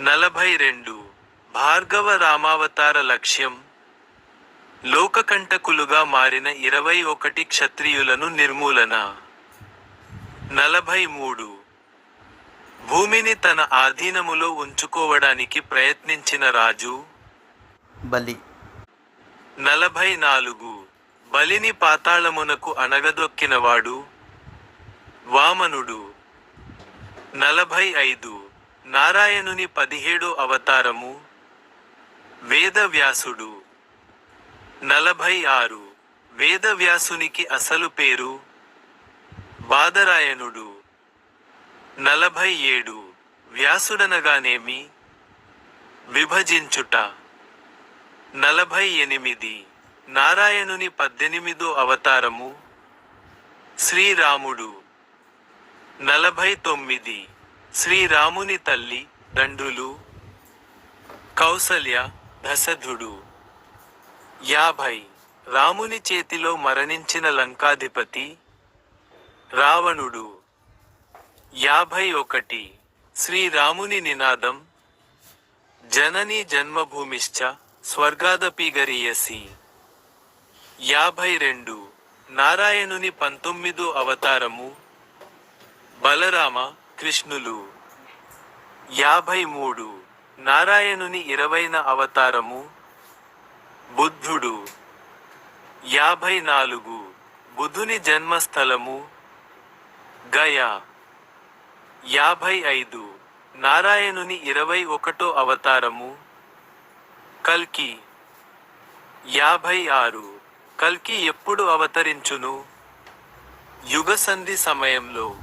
నలభై రెండు. భార్గవ రామావతార లక్ష్యం. లోకకంటకులుగా మారిన ఇరవై ఒకటి క్షత్రియులను నిర్మూలన. నలభై మూడు. భూమిని తన ఆధీనములో ఉంచుకోవడానికి ప్రయత్నించిన రాజు. బలి. నలభై నాలుగు. బలిని పాతాళమునకు అనగదొక్కినవాడు వామనుడు. నలభై ఐదు. నారాయణుని పదిహేడో అవతారము వేదవ్యాసుడు. నలభై ఆరు వేదవ్యాసునికి అసలు పేరు బాదరాయణుడు నలభై ఏడు వ్యాసుడనగానేమి విభజించుట. నలభై ఎనిమిది నారాయణుని పద్దెనిమిదో అవతారము శ్రీరాముడు. నలభై తొమ్మిది శ్రీరాముని తల్లి దండులు కౌసల్య దశధుడు. యాభై. రాముని చేతిలో మరణించిన లంకాధిపతి రావణుడు. యాభై ఒకటి. శ్రీరాముని నినాదం జననీ జన్మభూమిశ్చ స్వర్గాదపి గరీయసి. యాభై రెండు. నారాయణుని పంతొమ్మిదో అవతారము బలరామ కృష్ణులు. యాభై మూడు నారాయణుని ఇరవైన అవతారము బుద్ధుడు. యాభై నాలుగు బుధుని జన్మస్థలము గయా. యాభై ఐదు నారాయణుని ఇరవై ఒకటో అవతారము కల్కి. యాభై ఆరు కల్కి ఎప్పుడు అవతరించును? యుగసంధి సమయంలో.